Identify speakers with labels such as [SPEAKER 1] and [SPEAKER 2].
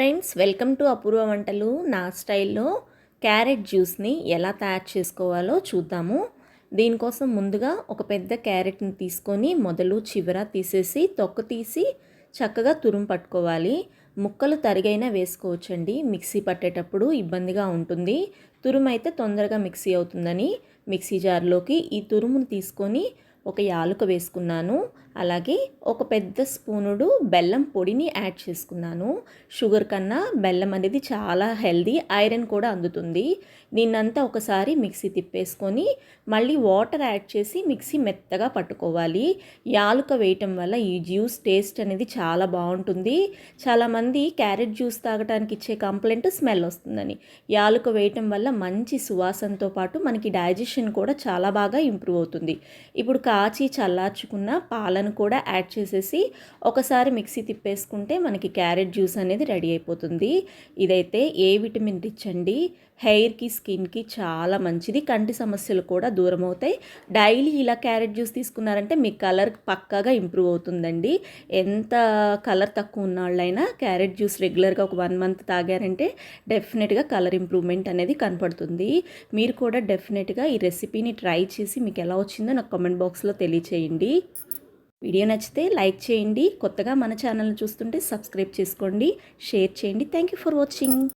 [SPEAKER 1] Friends welcome to అపూర్వ వంటలు. నా స్టైల్లో క్యారెట్ జ్యూస్ని ఎలా తయారు చేసుకోవాలో చూద్దాము. దీనికోసం ముందుగా ఒక పెద్ద క్యారెట్ని తీసుకొని మొదలు చివర తీసేసి తొక్క తీసి చక్కగా తురుము పట్టుకోవాలి. ముక్కలు తరిగైనా వేసుకోవచ్చండి. మిక్సీ పట్టేటప్పుడు ఇబ్బందిగా ఉంటుంది. తురుము అయితే తొందరగా మిక్సీ అవుతుందని మిక్సీ జార్లోకి ఈ తురుమును తీసుకొని ఒక యాలుక వేసుకున్నాను. అలాగే ఒక పెద్ద స్పూనుడు బెల్లం పొడిని యాడ్ చేసుకున్నాను. షుగర్ కన్నా బెల్లం అనేది చాలా హెల్దీ ఐరన్ కూడా అందుతుంది. దీన్నంతా ఒకసారి మిక్సీ తిప్పేసుకొని మళ్ళీ వాటర్ యాడ్ చేసి మిక్సీ మెత్తగా పట్టుకోవాలి. యాలుక వేయటం వల్ల ఈ జ్యూస్ టేస్ట్ అనేది చాలా బాగుంటుంది. చాలామంది క్యారెట్ జ్యూస్ తాగడానికి ఇచ్చే కంప్లైంట్ స్మెల్ వస్తుందని. యాలుక వేయటం వల్ల మంచి సువాసనతో పాటు మనకి డైజెషన్ కూడా చాలా బాగా ఇంప్రూవ్ అవుతుంది. ఇప్పుడు కాచి చల్లార్చుకున్న పాలను కూడా యాడ్ చేసేసి ఒకసారి మిక్సీ తిప్పేసుకుంటే మనకి క్యారెట్ జ్యూస్ అనేది రెడీ అయిపోతుంది. ఇదైతే ఏ విటమిన్ రిచ్ అండి? హెయిర్కి స్కిన్కి చాలా మంచిది. కంటి సమస్యలు కూడా దూరం అవుతాయి. డైలీ ఇలా క్యారెట్ జ్యూస్ తీసుకున్నారంటే మీ కలర్ పక్కాగా ఇంప్రూవ్ అవుతుందండి. ఎంత కలర్ తక్కువ ఉన్న వాళ్ళైనా క్యారెట్ జ్యూస్ రెగ్యులర్గా ఒక వన్ మంత్ తాగారంటే డెఫినెట్గా కలర్ ఇంప్రూవ్మెంట్ అనేది కనపడుతుంది. మీరు కూడా డెఫినెట్గా ఈ రెసిపీని ట్రై చేసి మీకు ఎలా వచ్చిందో నాకు కామెంట్ బాక్స్లో తెలియచేయండి. వీడియో నచ్చితే లైక్ చేయండి. కొత్తగా మన ఛానల్ని చూస్తుంటే సబ్స్క్రైబ్ చేసుకోండి. షేర్ చేయండి. Thank you for watching